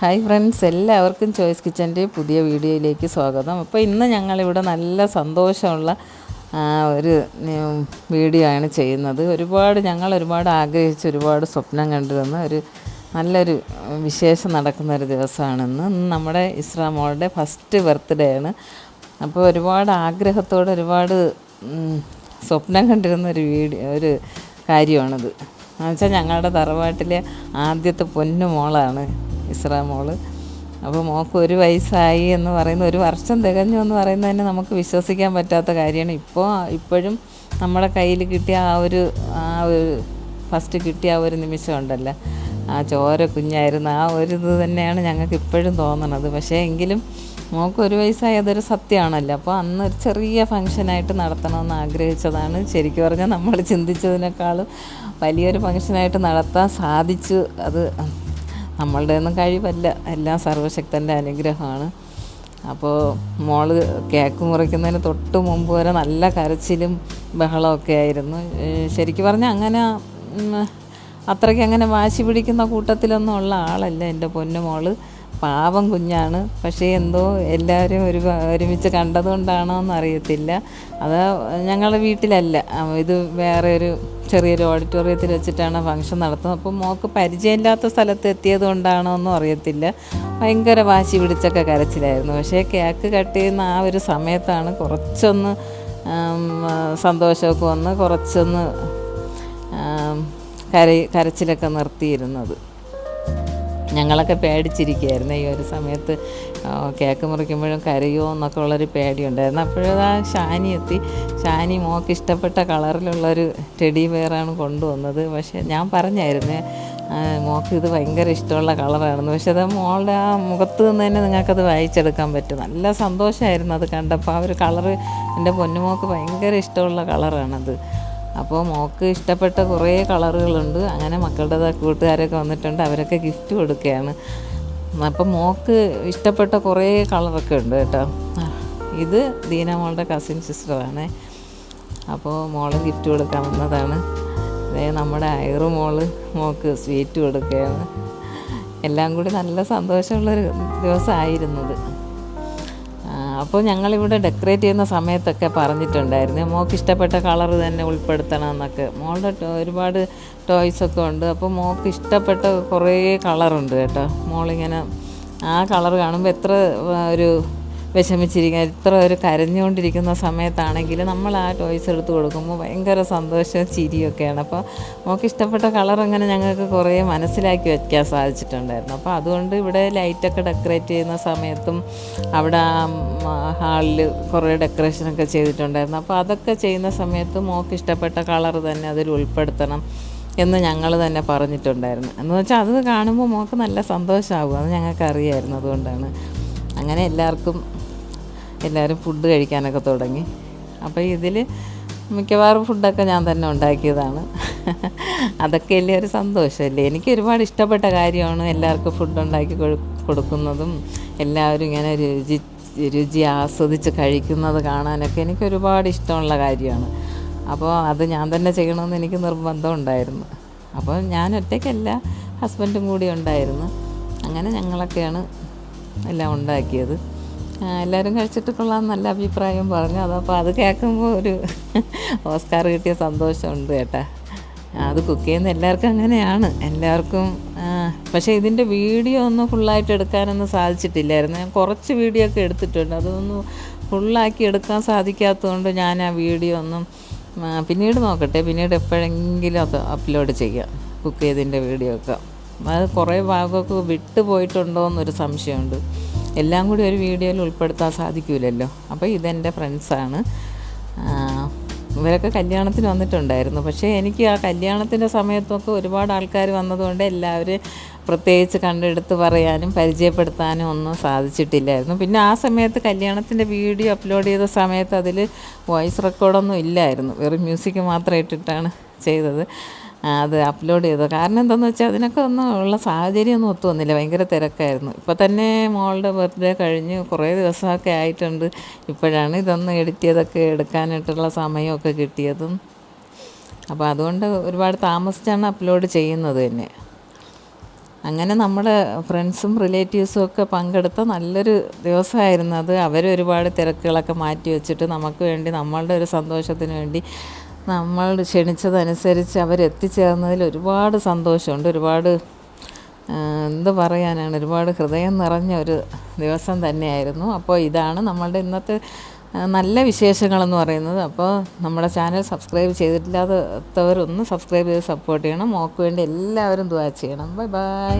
Hi friends എല്ലാവർക്കും choice കിച്ചന്റെ പുതിയ വീഡിയോയിലേക്ക് സ്വാഗതം. അപ്പോൾ ഇന്ന് ഞങ്ങളിവിടെ നല്ല സന്തോഷമുള്ള ഒരു വീഡിയോ ആണ് ചെയ്യുന്നത്. ഒരുപാട് ഞങ്ങൾ ഒരുപാട് ആഗ്രഹിച്ച് ഒരുപാട് സ്വപ്നം കണ്ടിരുന്ന ഒരു നല്ലൊരു വിശേഷം നടക്കുന്ന ഒരു ദിവസമാണ് ഇന്ന്. ഇന്ന് നമ്മുടെ ഇസ്രാ മോളുടെ ഫസ്റ്റ് ബർത്ത്ഡേ ആണ്. അപ്പോൾ ഒരുപാട് ആഗ്രഹത്തോടെ ഒരുപാട് സ്വപ്നം കണ്ടിരുന്ന ഒരു വീഡിയോ ഒരു കാര്യമാണിത്. എന്നുവെച്ചാൽ ഞങ്ങളുടെ തറവാട്ടിലെ ആദ്യത്തെ പൊന്നു മോളാണ്. ഇസ്രാ മോൾ അപ്പോൾ മോൾക്ക് ഒരു വയസ്സായി എന്ന് പറയുന്ന ഒരു വർഷം തികഞ്ഞു എന്ന് പറയുന്നത് തന്നെ നമുക്ക് വിശ്വസിക്കാൻ പറ്റാത്ത കാര്യമാണ്. ഇപ്പോൾ ഇപ്പോഴും നമ്മുടെ കയ്യിൽ കിട്ടിയ ആ ഒരു ആ ഒരു ഫസ്റ്റ് കിട്ടിയ ആ ഒരു നിമിഷം ഉണ്ടല്ലോ. ആ ചോര കുഞ്ഞായിരുന്നു. ആ ഒരു ഇത് തന്നെയാണ് ഞങ്ങൾക്ക് ഇപ്പോഴും തോന്നണത്. പക്ഷേ എങ്കിലും മോൾക്ക് ഒരു വയസ്സായി അതൊരു സത്യമാണല്ലോ. അപ്പോൾ അന്ന് ഒരു ചെറിയ ഫംഗ്ഷനായിട്ട് നടത്തണമെന്ന് ആഗ്രഹിച്ചതാണ്. ശരിക്കും പറഞ്ഞാൽ നമ്മൾ ചിന്തിച്ചതിനേക്കാളും വലിയൊരു ഫംഗ്ഷനായിട്ട് നടത്താൻ സാധിച്ചു. അത് നമ്മളുടെ ഒന്നും കഴിവല്ല. എല്ലാം സർവശക്തന്റെ അനുഗ്രഹമാണ്. അപ്പോൾ മോൾ കേക്ക് മുറിക്കുന്നതിന് തൊട്ട് മുമ്പ് വരെ നല്ല കരച്ചിലും ബഹളമൊക്കെ ആയിരുന്നു. ശരിക്കും പറഞ്ഞാൽ അങ്ങനെ അത്രയ്ക്ക് അങ്ങനെ വാശി പിടിക്കുന്ന കൂട്ടത്തിലൊന്നും ഉള്ള ആളല്ല എന്റെ പൊന്നു മോൾ. പാവം കുഞ്ഞാണ്. പക്ഷേ എന്തോ എല്ലാവരും ഒരു ഒരുമിച്ച് കണ്ടതുകൊണ്ടാണോ എന്നറിയത്തില്ല. അത് ഞങ്ങളുടെ വീട്ടിലല്ല. ഇത് വേറെ ഒരു ചെറിയൊരു ഓഡിറ്റോറിയത്തിൽ വെച്ചിട്ടാണ് ഫംഗ്ഷൻ നടത്തുന്നത്. അപ്പോൾ മോൾക്ക് പരിചയമില്ലാത്ത സ്ഥലത്ത് എത്തിയത് കൊണ്ടാണോ ഒന്നും അറിയത്തില്ല. ഭയങ്കര വാശി പിടിച്ചൊക്കെ കരച്ചിലായിരുന്നു. പക്ഷേ കേക്ക് കട്ട് ചെയ്യുന്ന ആ ഒരു സമയത്താണ് കുറച്ചൊന്ന് സന്തോഷമൊക്കെ വന്ന് കുറച്ചൊന്ന് കര കരച്ചിലൊക്കെ നിർത്തിയിരുന്നത്. ഞങ്ങളൊക്കെ പേടിച്ചിരിക്കുകയായിരുന്നു ഈ ഒരു സമയത്ത്. കേക്ക് മുറിക്കുമ്പോഴും കരയോ എന്നൊക്കെ ഉള്ളൊരു പേടിയുണ്ടായിരുന്നു. അപ്പോഴതാ ഷാനി എത്തി. ഷാനി മോക്ക് ഇഷ്ടപ്പെട്ട കളറിലുള്ളൊരു ടെഡി ബെയറാണ് കൊണ്ടുവന്നത്. പക്ഷേ ഞാൻ പറഞ്ഞായിരുന്നു മോക്ക് ഇത് ഭയങ്കര ഇഷ്ടമുള്ള കളറാണെന്ന്. പക്ഷേ അത് മോളുടെ ആ മുഖത്ത് നിന്ന് തന്നെ നിങ്ങൾക്കത് വായിച്ചെടുക്കാൻ പറ്റും. നല്ല സന്തോഷമായിരുന്നു അത് കണ്ടപ്പോൾ. ആ ഒരു കളറ് എന്റെ പൊന്നുമോക്ക് ഭയങ്കര ഇഷ്ടമുള്ള കളറാണത്. അപ്പോൾ മോക്ക് ഇഷ്ടപ്പെട്ട കുറേ കളറുകളുണ്ട്. അങ്ങനെ മക്കളുടെ കൂട്ടുകാരൊക്കെ വന്നിട്ടുണ്ട്. അവരൊക്കെ ഗിഫ്റ്റ് കൊടുക്കുകയാണ് അപ്പം മോക്ക് ഇഷ്ടപ്പെട്ട കുറേ കളറൊക്കെ ഉണ്ട് കേട്ടോ. ഇത് ദീന മോളുടെ കസിൻ സിസ്റ്ററാണ് അപ്പോൾ മോൾ ഗിഫ്റ്റ് കൊടുക്കാൻ വന്നതാണ്. അതേ നമ്മുടെ അയറു മോൾ മോക്ക് സ്വീറ്റ് കൊടുക്കുകയാണ് എല്ലാം കൂടി നല്ല സന്തോഷമുള്ളൊരു ദിവസമായിരുന്നത് അപ്പോൾ ഞങ്ങളിവിടെ ഡെക്കറേറ്റ് ചെയ്യുന്ന സമയത്തൊക്കെ പറഞ്ഞിട്ടുണ്ടായിരുന്നു. മോൾക്ക് ഇഷ്ടപ്പെട്ട കളർ തന്നെ ഉൾപ്പെടുത്തണം എന്നൊക്കെ. മോളുടെ ഒരുപാട് ടോയ്സൊക്കെ ഉണ്ട്. അപ്പോൾ മോൾക്ക് ഇഷ്ടപ്പെട്ട കുറേ കളറുണ്ട് കേട്ടോ. മോളിങ്ങനെ ആ കളർ കാണുമ്പോൾ എത്ര ഒരു വിഷമിച്ചിരിക്കുക. ഇത്ര ഒരു കരഞ്ഞുകൊണ്ടിരിക്കുന്ന സമയത്താണെങ്കിൽ നമ്മൾ ആ ടോയ്സ് എടുത്ത് കൊടുക്കുമ്പോൾ ഭയങ്കര സന്തോഷവും ചിരിയൊക്കെയാണ്. അപ്പോൾ നമുക്ക് ഇഷ്ടപ്പെട്ട കളർ അങ്ങനെ ഞങ്ങൾക്ക് കുറേ മനസ്സിലാക്കി വയ്ക്കാൻ സാധിച്ചിട്ടുണ്ടായിരുന്നു. അപ്പോൾ അതുകൊണ്ട് ഇവിടെ ലൈറ്റൊക്കെ ഡെക്കറേറ്റ് ചെയ്യുന്ന സമയത്തും അവിടെ ഹാളിൽ കുറേ ഡെക്കറേഷനൊക്കെ ചെയ്തിട്ടുണ്ടായിരുന്നു. അപ്പോൾ അതൊക്കെ ചെയ്യുന്ന സമയത്ത് മോക്ക് ഇഷ്ടപ്പെട്ട കളർ തന്നെ അതിൽ ഉൾപ്പെടുത്തണം എന്ന് ഞങ്ങൾ തന്നെ പറഞ്ഞിട്ടുണ്ടായിരുന്നു. എന്ന് വെച്ചാൽ അത് കാണുമ്പോൾ മോക്ക് നല്ല സന്തോഷമാകും. അത് ഞങ്ങൾക്ക് അറിയായിരുന്നു അതുകൊണ്ടാണ്. അങ്ങനെ എല്ലാവർക്കും എല്ലാവരും ഫുഡ് കഴിക്കാനൊക്കെ തുടങ്ങി. അപ്പോൾ ഇതിൽ മിക്കവാറും ഫുഡൊക്കെ ഞാൻ തന്നെ ഉണ്ടാക്കിയതാണ്. അതൊക്കെ അല്ലേ ഒരു സന്തോഷമല്ലേ? എനിക്ക് ഒരുപാട് ഇഷ്ടപ്പെട്ട കാര്യമാണ് എല്ലാവർക്കും ഫുഡ് ഉണ്ടാക്കി കൊടുക്കുന്നതും എല്ലാവരും ഇങ്ങനെ രുചി രുചി ആസ്വദിച്ച് കഴിക്കുന്നത് കാണാനൊക്കെ എനിക്ക് ഒരുപാട് ഇഷ്ടമുള്ള കാര്യമാണ്. അപ്പോൾ അത് ഞാൻ തന്നെ ചെയ്യണമെന്ന് എനിക്ക് നിർബന്ധം ഉണ്ടായിരുന്നു. അപ്പോൾ ഞാൻ ഒറ്റയ്ക്കല്ല ഹസ്ബൻഡും കൂടി ഉണ്ടായിരുന്നു. അങ്ങനെ ഞങ്ങളൊക്കെയാണ് എല്ലാം ഉണ്ടാക്കിയത്. എല്ലാവരും കഴിച്ചിട്ട് നല്ല അഭിപ്രായം പറഞ്ഞു. അപ്പോൾ അത് കേൾക്കുമ്പോൾ ഒരു ഓസ്കാർ കിട്ടിയ സന്തോഷമുണ്ട് കേട്ടാ. അത് കുക്ക് ചെയ്യുന്ന എല്ലാവർക്കും അങ്ങനെയാണ്. എല്ലാവർക്കും പക്ഷേ ഇതിന്റെ വീഡിയോ ഒന്നും ഫുള്ളായിട്ട് എടുക്കാനൊന്നും സാധിച്ചിട്ടില്ലായിരുന്നു. ഞാൻ കുറച്ച് വീഡിയോ ഒക്കെ എടുത്തിട്ടുണ്ട്. അതൊന്നും ഫുള്ളാക്കി എടുക്കാൻ സാധിക്കാത്തതുകൊണ്ട് ഞാൻ ആ വീഡിയോ ഒന്നും പിന്നീട് നോക്കട്ടെ. പിന്നീട് എപ്പോഴെങ്കിലും അത് അപ്ലോഡ് ചെയ്യാം. കുക്ക് ചെയ്തതിന്റെ വീഡിയോ ഒക്കെ. അത് കുറേ ഭാഗമൊക്കെ വിട്ടു പോയിട്ടുണ്ടോ എന്നൊരു സംശയമുണ്ട്. എല്ലാം കൂടി ഒരു വീഡിയോയിൽ ഉൾപ്പെടുത്താൻ സാധിക്കില്ലല്ലോ അപ്പോൾ ഇതെന്റെ ഫ്രണ്ട്സാണ് ഇവരൊക്കെ കല്യാണത്തിന് വന്നിട്ടുണ്ടായിരുന്നു. പക്ഷേ എനിക്ക് ആ കല്യാണത്തിന്റെ സമയത്തൊക്കെ ഒരുപാട് ആൾക്കാർ വന്നതുകൊണ്ട് എല്ലാവരും പ്രത്യേകിച്ച് കണ്ടെടുത്ത് പറയാനും പരിചയപ്പെടുത്താനും ഒന്നും സാധിച്ചിട്ടില്ലായിരുന്നു. പിന്നെ ആ സമയത്ത് കല്യാണത്തിന്റെ വീഡിയോ അപ്ലോഡ് ചെയ്ത സമയത്ത് അതിൽ വോയിസ് റെക്കോർഡൊന്നും ഇല്ലായിരുന്നു. വെറും മ്യൂസിക് മാത്രം ഇട്ടിട്ടാണ് ചെയ്തത്. അത് അപ്ലോഡ് ചെയ്തു. കാരണം എന്താണെന്ന് വെച്ചാൽ അതിനൊക്കെ ഒന്നും ഉള്ള സാഹചര്യമൊന്നും ഒത്തു വന്നില്ല. ഭയങ്കര തിരക്കായിരുന്നു. ഇപ്പോൾ തന്നെ മോളുടെ ബർത്ത്ഡേ കഴിഞ്ഞ് കുറേ ദിവസമൊക്കെ ആയിട്ടുണ്ട്. ഇപ്പോഴാണ് ഇതൊന്ന് എഡിറ്റ് ചെയ്തൊക്കെ എടുക്കാനായിട്ടുള്ള സമയമൊക്കെ കിട്ടിയതും. അപ്പോൾ അതുകൊണ്ട് ഒരുപാട് താമസിച്ചാണ് അപ്ലോഡ് ചെയ്യുന്നത് തന്നെ. അങ്ങനെ നമ്മുടെ ഫ്രണ്ട്സും റിലേറ്റീവ്സും ഒക്കെ പങ്കെടുത്ത നല്ലൊരു ദിവസമായിരുന്നു അത്. അവർ ഒരുപാട് തിരക്കുകളൊക്കെ മാറ്റി വെച്ചിട്ട് നമുക്ക് വേണ്ടി നമ്മളുടെ ഒരു സന്തോഷത്തിന് വേണ്ടി നമ്മൾ ക്ഷണിച്ചതനുസരിച്ച് അവരെത്തിച്ചേർന്നതിൽ ഒരുപാട് സന്തോഷമുണ്ട്. ഒരുപാട് എന്ത് പറയാനാണ് ഒരുപാട് ഹൃദയം നിറഞ്ഞ ഒരു ദിവസം തന്നെയായിരുന്നു. അപ്പോൾ ഇതാണ് നമ്മളുടെ ഇന്നത്തെ നല്ല വിശേഷങ്ങളെന്ന് പറയുന്നത്. അപ്പോൾ നമ്മുടെ ചാനൽ സബ്സ്ക്രൈബ് ചെയ്തിട്ടില്ലാത്തവരൊന്ന് സബ്സ്ക്രൈബ് ചെയ്ത് സപ്പോർട്ട് ചെയ്യണം. മോക്ക് വേണ്ടി എല്ലാവരും ദ്വാ ചെയ്യണം. Bye bye.